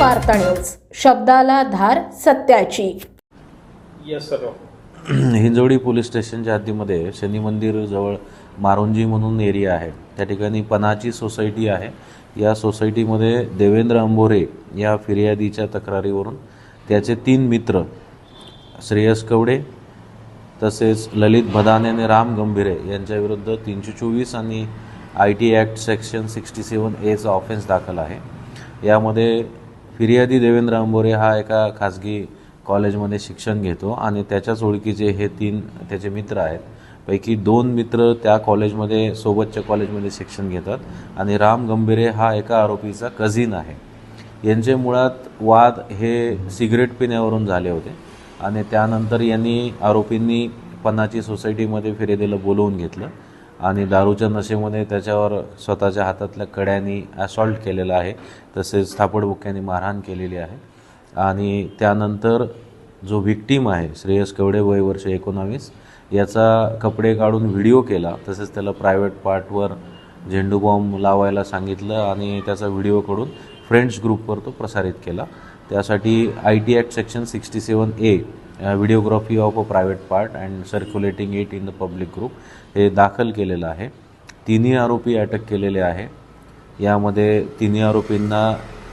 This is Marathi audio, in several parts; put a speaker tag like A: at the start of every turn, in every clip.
A: वार्ता न्यूज शब्दाला धार सत्याची.
B: येस सर
C: हिंजवडी पोलीस स्टेशनच्या हद्दीमध्ये शनी मंदिर जवळ मारुंजी म्हणून एरिया आहे. त्या ठिकाणी पनाची सोसायटी आहे. या सोसायटीमध्ये देवेंद्र अंबोरे या फिर्यादीच्या तक्रारीवरून त्याचे तीन मित्र श्रेयस कवडे तसेच ललित भदाने आणि राम गंभीरे यांच्याविरुद्ध तीनशे चोवीस आणि I T act section sixty seven एचा ऑफेन्स दाखल आहे. यामध्ये फिर्यादी देवेंद्र आंबोरे हा एका खाजगी कॉलेजमध्ये शिक्षण घेतो आणि त्याच्याच ओळखीचे हे तीन त्याचे मित्र आहेत. पैकी दोन मित्र त्या कॉलेजमध्ये सोबतच्या कॉलेजमध्ये शिक्षण घेतात आणि राम गंभीरे हा एका आरोपीचा कझिन आहे. यांचे मुळात वाद हे सिगरेट पिण्यावरून झाले होते आणि त्यानंतर यांनी आरोपींनी पन्नाची सोसायटीमध्ये फिर्यादीला बोलवून घेतलं. आणि दारूच्या नशेमध्ये त्याच्यावर स्वतःच्या हातातल्या कड्यांनी असॉल्ट केलेला आहे. तसेच थापडबुक्क्यांनी मारहाण केलेली आहे. आणि त्यानंतर जो व्हिक्टीम आहे श्रेयस कवडे वय वर्ष एकोणावीस याचा कपडे काढून व्हिडिओ केला. तसेच त्याला प्रायव्हेट पार्टवर झेंडू बॉम्ब लावायला सांगितलं आणि त्याचा व्हिडिओ काढून फ्रेंड्स ग्रुपवर तो प्रसारित केला. त्यासाठी I T act section sixty seven A videography of a private part and circulating it in the public group हे दाखल केलेलं आहे. तिन्ही आरोपी अटक केलेले आहे. यामध्ये तिन्ही आरोपींना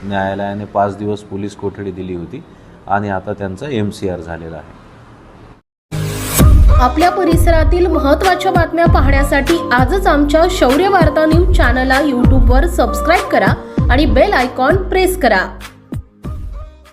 C: न्यायालयाने पाच दिवस पोलीस कोठडी दिली होती आणि आता त्यांचा एम सी आर झालेला आहे.
A: आपल्या परिसरातील महत्त्वाच्या बातम्या पाहण्यासाठी आजच आमच्या शौर्य वार्ता न्यूज चॅनलला यूट्यूबवर सबस्क्राईब करा आणि बेल आयकॉन प्रेस करा.